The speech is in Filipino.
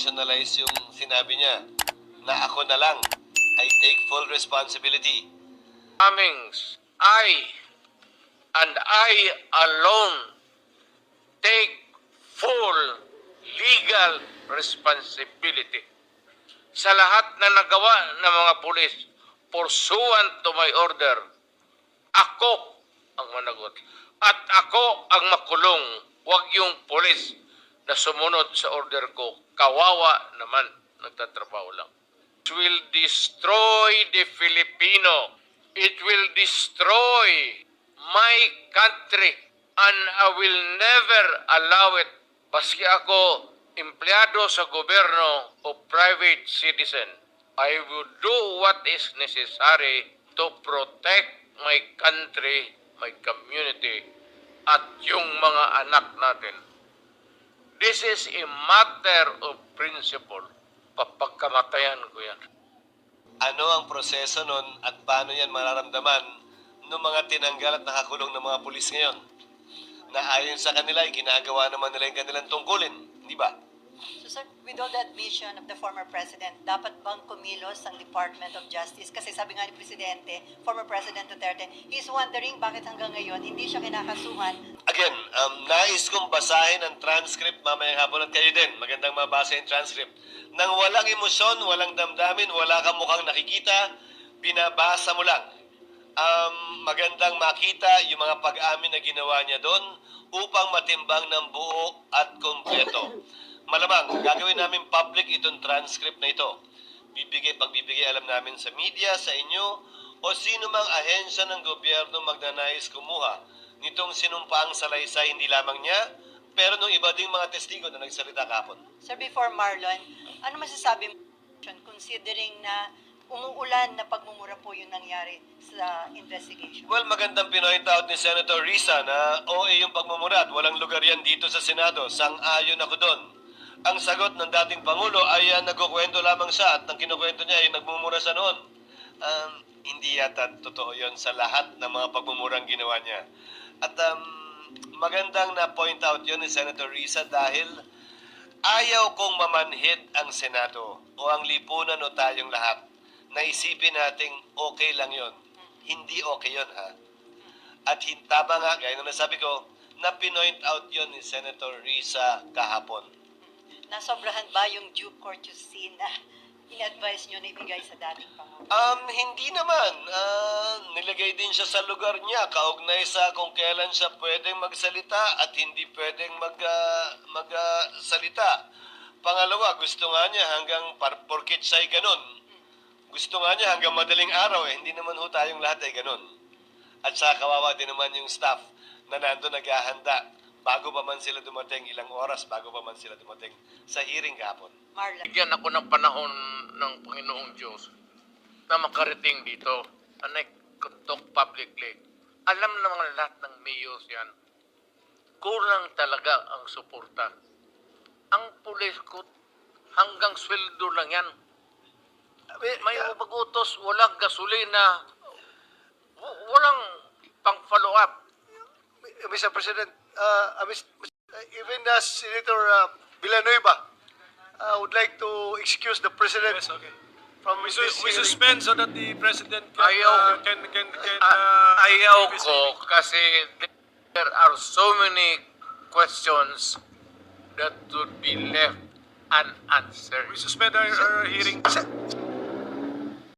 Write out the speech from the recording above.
Personalize yung sinabi niya na ako na lang. I take full responsibility. Cummings, I and I alone take full legal responsibility sa lahat na nagawa ng mga pulis pursuant to my order. Ako ang managot. At ako ang makulong. Huwag yung pulis na sumunod sa order ko. Kawawa naman. Nagtatrabaho lang. It will destroy the Filipino. It will destroy my country. And I will never allow it. Baski ako empleyado sa gobyerno o private citizen. I will do what is necessary to protect my country, my community, at yung mga anak natin. This is a matter of principle. Papagkamatayan ko yan. Ano ang proseso nun at paano yan mararamdaman ng mga tinanggal at nakakulong ng mga pulis ngayon? Na ayon sa kanila, ginagawa naman nila yung kanilang tungkulin. Di ba? So sir, with all the admission of the former president, dapat bang kumilos ang Department of Justice? Kasi sabi nga ni Presidente, former President Duterte, he's wondering bakit hanggang ngayon hindi siya kinakasuhan. Again, um, nais kong basahin ang transcript mamayang hapon at kayo din. Magandang mabasa yung transcript. Nang walang emosyon, walang damdamin, wala kang mukhang nakikita, binabasa mo lang. Um, magandang makita yung mga pag-amin na ginawa niya doon upang matimbang ng buo at kompleto. Malamang, gagawin namin public itong transcript na ito. Bibigay, pagbibigay alam namin sa media, sa inyo, o sino mang ahensya ng gobyerno magnanais kumuha nitong sinumpaang salaysay hindi lamang niya, pero nung iba ding mga testigo na nagsalita kapon. Sir, before Marlon, ano masasabi mo considering na umuulan na pagmumura po yung nangyari sa investigation? Well, magandang pinoint out ni Senator Risa na OA yung pagmumura at walang lugar yan dito sa Senado. Sang-ayon ako doon. Ang sagot ng dating Pangulo ay uh, nagkukwento lamang siya at ang kinukwento niya ay nagmumura sa noon. Um, hindi yata totoo yon sa lahat ng mga pagmumurang ginawa niya. At um, magandang na-point out yon ni Senator Risa dahil ayaw kong mamanhid ang Senado o ang lipunan o tayong lahat na isipin nating okay lang yon. Hindi okay yon ha. At hin- tama nga, gaya ng nasabi ko, na pinoint out yon ni Senator Risa kahapon. Nasobrahan ba yung due courtesy na in-advise nyo na ibigay sa dating Pangulo? Um, hindi naman. Ah, nilagay din siya sa lugar niya, kaugnay sa kung kailan siya pwedeng magsalita at hindi pwedeng mag, ah, magsalita. Pangalawa, gusto nga niya hanggang par- porkit siya'y ganun. Gusto nga niya hanggang madaling araw eh. Hindi naman ho tayong lahat ay ganun. At sa kawawa din naman yung staff na nando naghahanda bago pa man sila dumating, ilang oras bago pa man sila dumating sa hearing kahapon. Marlon. Bigyan ako ng panahon ng Panginoong Diyos na makarating dito. And I could talk publicly. Alam naman lahat ng mayos yan. Kulang talaga ang suporta. Ang pulis ko, hanggang sweldo lang yan. May pag-utos, walang gasolina, walang pang-follow up. Mr. President, uh, uh, uh, even uh, Senator uh, Villanueva uh, would like to excuse the President Yes, okay. from We, su- we suspend so that the president can, Ayaw. uh, can, can, can, uh, ayaw ko kasi there are so many questions that would be left unanswered. We suspend our, our hearing.